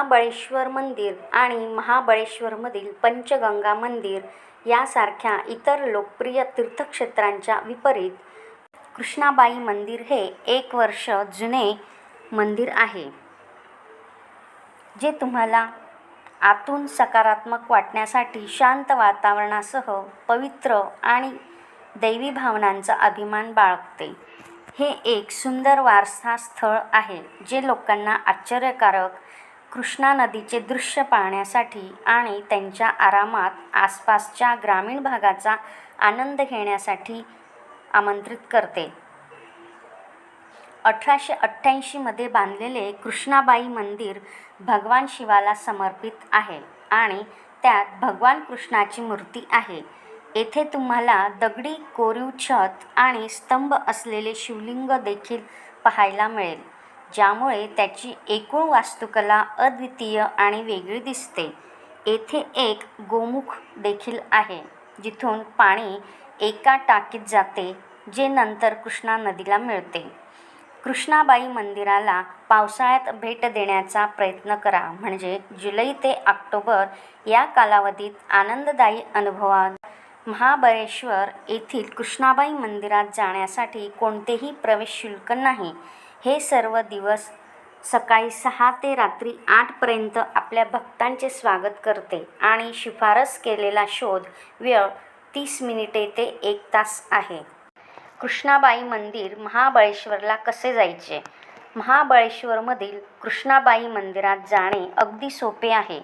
महाबळेश्वर मंदिर आणि महाबळेश्वरमधील पंचगंगा मंदिर यासारख्या इतर लोकप्रिय तीर्थक्षेत्रांच्या विपरीत कृष्णाबाई मंदिर हे एक वर्ष जुने मंदिर आहे जे तुम्हाला आतून सकारात्मक वाटण्यासाठी शांत वातावरणासह पवित्र आणि दैवी भावनांचा अभिमान बाळगते. हे एक सुंदर वारसा स्थळ आहे जे लोकांना आश्चर्यकारक कृष्णा नदीचे दृश्य पाहण्यासाठी आणि त्यांच्या आरामात आसपासच्या ग्रामीण भागाचा आनंद घेण्यासाठी आमंत्रित करते. अठराशे अठ्ठ्याऐंशीमध्ये बांधलेले कृष्णाबाई मंदिर भगवान शिवाला समर्पित आहे आणि त्यात भगवान कृष्णाची मूर्ती आहे. येथे तुम्हाला दगडी कोरीव छत आणि स्तंभ असलेले शिवलिंग देखील पाहायला मिळेल. ज्यामुळे त्याची एकूण वास्तुकला अद्वितीय आणि वेगळी दिसते. येथे एक गोमुख देखील आहे जिथून पाणी एका टाकीत जाते जे नंतर कृष्णा नदीला मिळते. कृष्णाबाई मंदिराला पावसाळ्यात भेट देण्याचा प्रयत्न करा म्हणजे जुलै ते ऑक्टोबर या कालावधीत आनंददायी अनुभवा महाबळेश्वर येथील कृष्णाबाई मंदिरात जाण्यासाठी कोणतेही प्रवेश शुल्क नाही. हे सर्व दिवस सकाळी सहा ते रात्री आठपर्यंत आपल्या भक्तांचे स्वागत करते आणि शिफारस केलेला शोध वेळ तीस मिनिटे ते एक तास आहे. कृष्णाबाई मंदिर महाबळेश्वरला कसे जायचे? महाबळेश्वरमधील कृष्णाबाई मंदिरात जाणे अगदी सोपे आहे.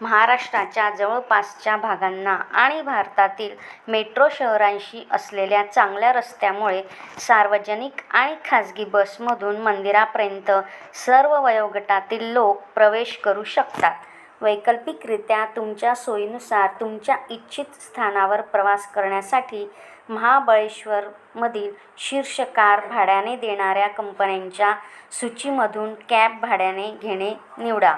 महाराष्ट्राच्या जवळपासच्या भागांना आणि भारतातील मेट्रो शहरांशी असलेल्या चांगल्या रस्त्यामुळे सार्वजनिक आणि खाजगी बसमधून मंदिरापर्यंत सर्व वयोगटातील लोक प्रवेश करू शकतात. वैकल्पिकरित्या तुमच्या सोयीनुसार तुमच्या इच्छित स्थानावर प्रवास करण्यासाठी महाबळेश्वरमधील शीर्ष कार भाड्याने देणाऱ्या कंपन्यांच्या सूचीमधून कॅब भाड्याने घेणे निवडा.